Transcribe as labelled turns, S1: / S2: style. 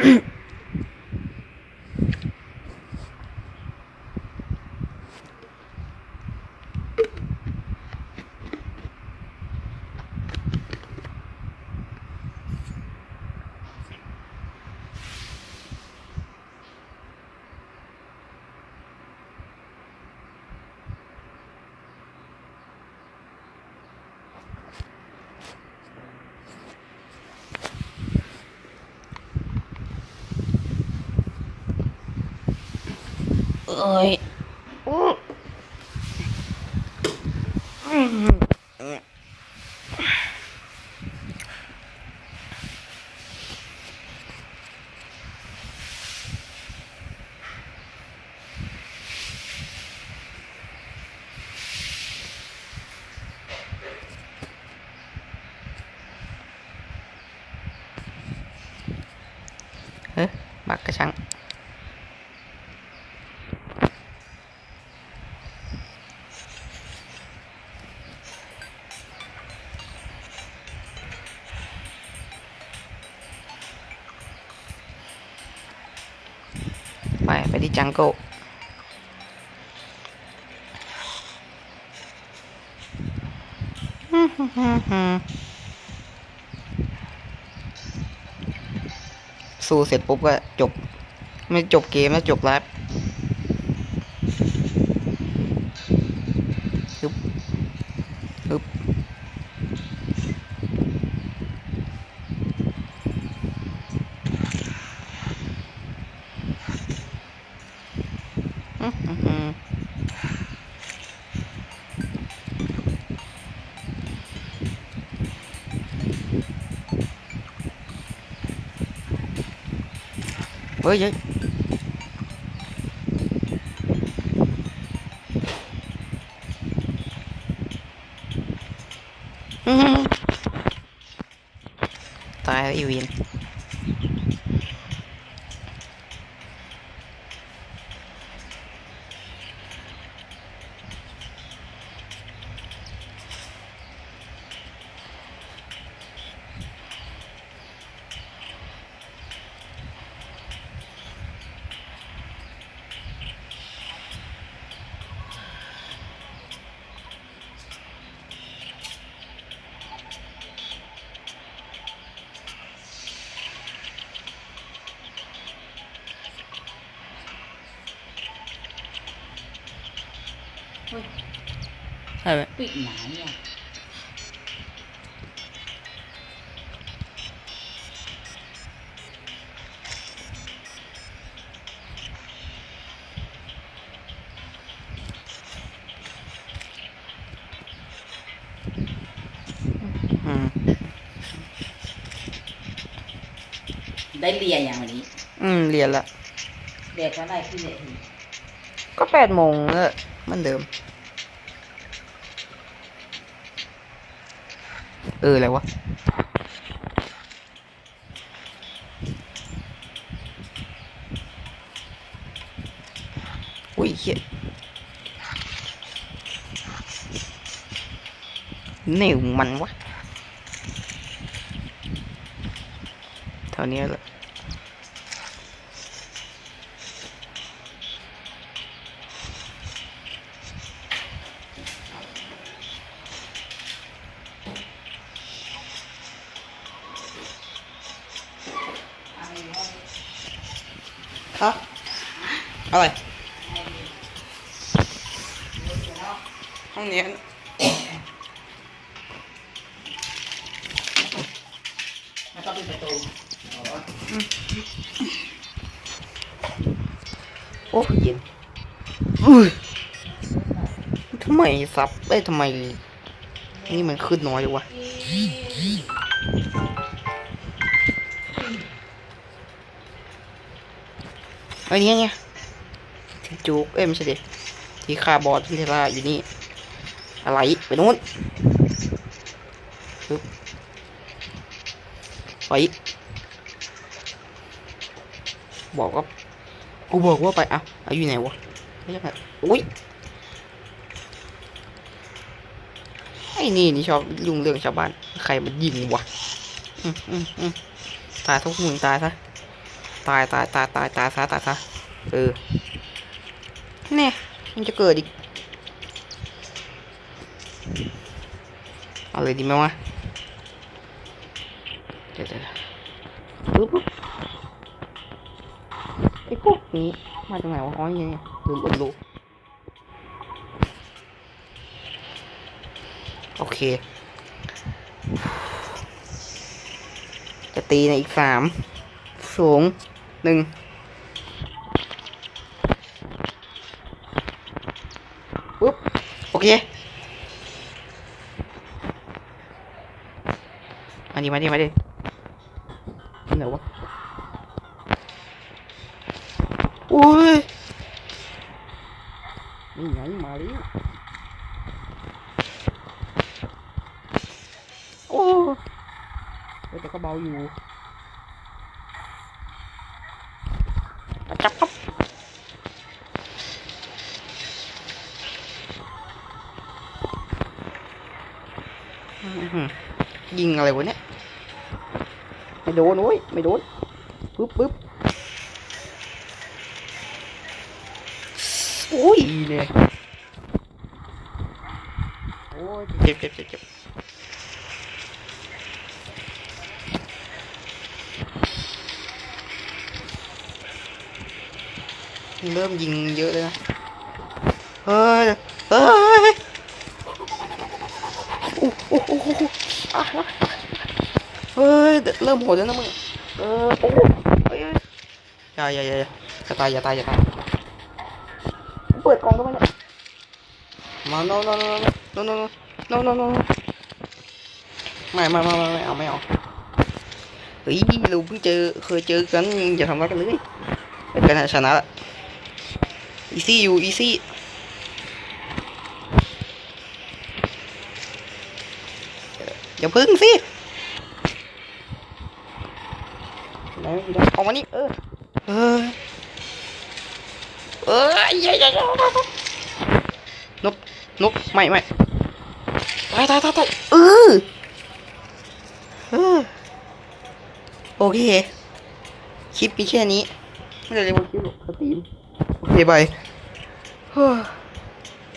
S1: Mm-hmm. เอ้ยอื้ออื้อเฮ้ยบักกระชัง ไปที่จังโก้สู้เสร็จปุ๊บก็จบ ไม่จบเกมแล้วจบไลฟ์ฮึบฮึบอื้อหือหือ เฮ้ยเฮ้ยอื้อหือตายแล้วอีเวน ใช่ไหม
S2: ปิดหนาเนี่ย
S1: อืม
S2: ได้เรียนอย่างวันนี้
S1: อืมเรียนละ
S2: เรียกว่าได้ที่เรียนอีก
S1: ก็แปดโมงแล้วเหมันเดิม เอออะไรวะอุ้ยเหี้ยเหนียวมันวะเท่านี้แหละ ฮะอะไรห้องนี้
S2: มัต้องเป็นะตู
S1: โอ้เย็นอุ้ยทำไมซับเอ้ยทำไม นี่มันขึ้นน้อยเลยวะ ไอ้นี่ไงที่จุกเอ้ยไม่ใช่ดิที่คาบอสที่เทล่าอยู่นี่ อะไรไปนู้นไปบอกว่ากูบอกว่าไปอะอาอยู่ไหนวะไม่ใช่แบบอุ้ยไอ้นี่นี่ชอบยุ่งเรื่องชาวบ้าน ใครมันยิงวะอืมอืมอืมตายทุกมึงตายซะ ตายตายตายตายตายซะตายซะเออเนี่ยมันจะเกิดอีกเอาเลยดีไหมวะเดี๋ยวเดี๋ยวปึ๊บปึ๊บไอ้พวกนี้มาจากไหนวะอ๋อนี่ไงลืมอุดรูโอเค จะตีในอีกสาม สูงหนึ่งปึ๊บ โอเค มาดิมาดิมาดิที่ไหนวะโอ้ยนี่ไงมาแล้วโอ้แต่ก็เบาอยู่ ยิงอะไรวะเนี่ย ไม่โดนโอ้ยไม่โดนปึ๊บปึ๊บโอ้ยเนี่ยโอ้ยเจ็บเจ็บเจ็บเจ็บเริ่มยิงเยอะเลยนะเฮ้ยเฮ้ย เฮ้ยเริ่มโหดแล้วนะมึงเออโอ้ยอย่าอย่าอย่าอย่าตายอย่าตายอย่าตายเปิดกล่องก็ไม่ได้มาโน่โน่โน่โน่โน่โน่โน่ไม่ไม่ไม่ไม่เอาไม่เอาเฮ้ยเราเพิ่งเจอเคยเจอกันอย่าทำร้ายกันเลยเป็นชนะละอีซี่อยู่อีซี่ อย่าพึ่งสิไหนออกมานี่เออ เออ เออย่าอย่าอย่านบนบไม่ไม่ตายตายตายตายเออเออโอเค คลิปมีแค่นี้ ไม่ได้เรียกว่าคลิปหรอกสตรีม โอเคบายเฮ้อ